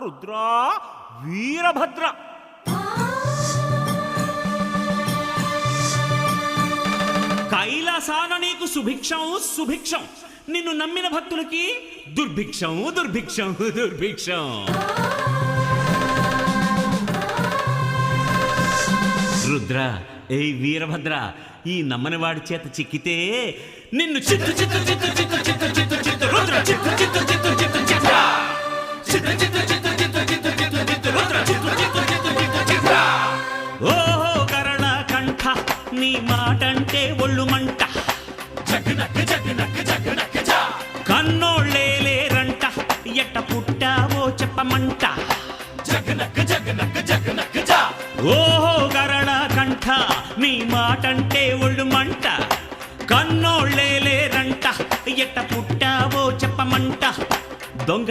రుద్రా వీరభద్ర కైలాసాన నీకు సుభిక్షం సుభిక్షం. నిన్ను నమ్మిన భక్తులకి దుర్భిక్షం దుర్భిక్షం దుర్భిక్షం. రుద్ర ఏ వీరభద్ర ఈ నమ్మని వాడి చేత చిక్కితే నిన్ను చిత్తు చిత్తు చిత్తు చిత్తు చిత్తు చిత్తు చిత్తు రుద్ర చిత్తు చిత్తు నీ మాటంటే ఒళ్ళు మంట. జగనక్క కన్నోళ్ళే లేరంట ఎట్ట పుట్టావో చెప్పమంట. ఓహో గరళ కంఠ నీ మాటంటే ఒళ్ళు మంట. కన్నోళ్ళే లేరంట ఎట్ట పుట్టావో చెప్పమంట. దొంగ